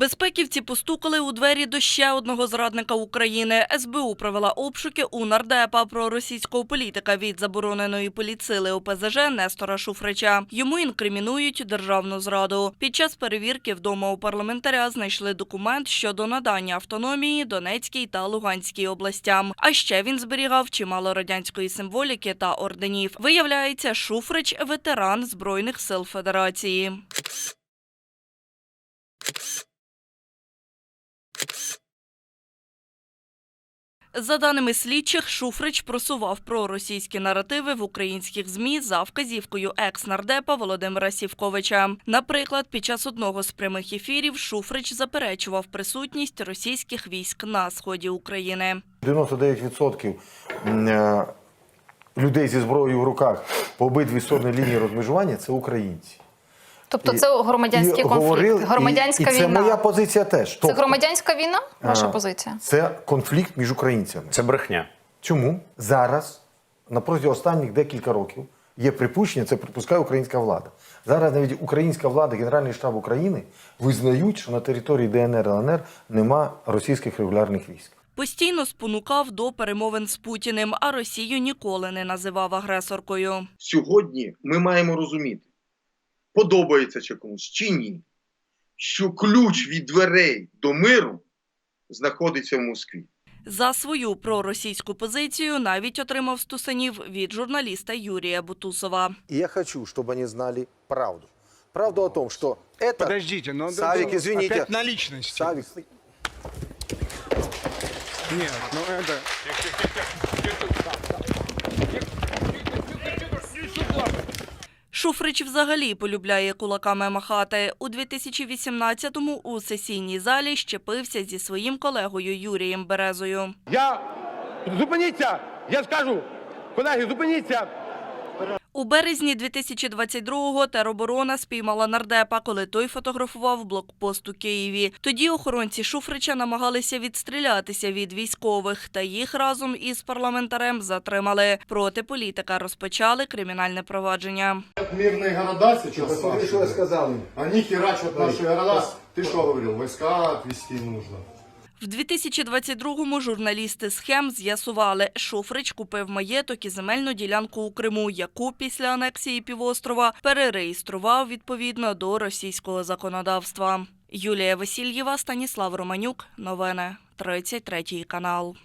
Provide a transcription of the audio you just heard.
Безпеківці постукали у двері до ще одного зрадника України. СБУ провела обшуки у нардепа проросійського політика від забороненої поліцили ОПЗЖ Нестора Шуфрича. Йому інкримінують державну зраду. Під час перевірки вдома у парламентаря знайшли документ щодо надання автономії Донецькій та Луганській областям. А ще він зберігав чимало радянської символіки та орденів. Виявляється, Шуфрич – ветеран Збройних сил Федерації. За даними слідчих, Шуфрич просував проросійські наративи в українських ЗМІ за вказівкою екс-нардепа Володимира Сівковича. Наприклад, під час одного з прямих ефірів Шуфрич заперечував присутність російських військ на сході України. 99% е, людей зі зброєю в руках по обидві сторони лінії розмежування це українці. Тобто це громадянський і конфлікт, говорили- громадянська і, і це війна. моя позиція теж. Це Тобто, громадянська війна? Ваша а, позиція? Це конфлікт між українцями. Це брехня. Чому зараз, на протязі останніх декілька років, є припущення, це припускає українська влада. Зараз навіть українська влада, Генеральний штаб України визнають, що на території ДНР ЛНР нема російських регулярних військ. Постійно спонукав до перемовин з Путіним, а Росію ніколи не називав агресоркою. сьогодні ми маємо розуміти, подобається чи комусь чи ні, що ключ від дверей до миру знаходиться в Москві. За свою проросійську позицію навіть отримав стусанів від журналіста Юрія Бутусова. И я хочу, чтобы они знали правду. Правду о том, что это... Подождите, но Савик, это извините. опять на личности. Савик, Нет, ну это... Шуфрич взагалі полюбляє кулаками махати. У 2018-му у сесійній залі щепився зі своїм колегою Юрієм Березою. Я зупиніться! Я скажу, колеги, зупиніться! У березні 2022-го тероборона спіймала нардепа, коли той фотографував блокпост у Києві. Тоді охоронці Шуфрича намагалися відстрілятися від військових, та їх разом із парламентарем затримали. Проти політика розпочали кримінальне провадження. Мирные города сейчас посмотри, что я наши, сказал им. они херачат наши города. Ты что говорил, войска отвести нужно? В 2022-му журналісти схем з'ясували, Шуфрич купив маєток і земельну ділянку у Криму, яку після анексії півострова перереєстрував відповідно до російського законодавства. Юлія Васильєва, Станіслав Романюк. Новини 33 канал.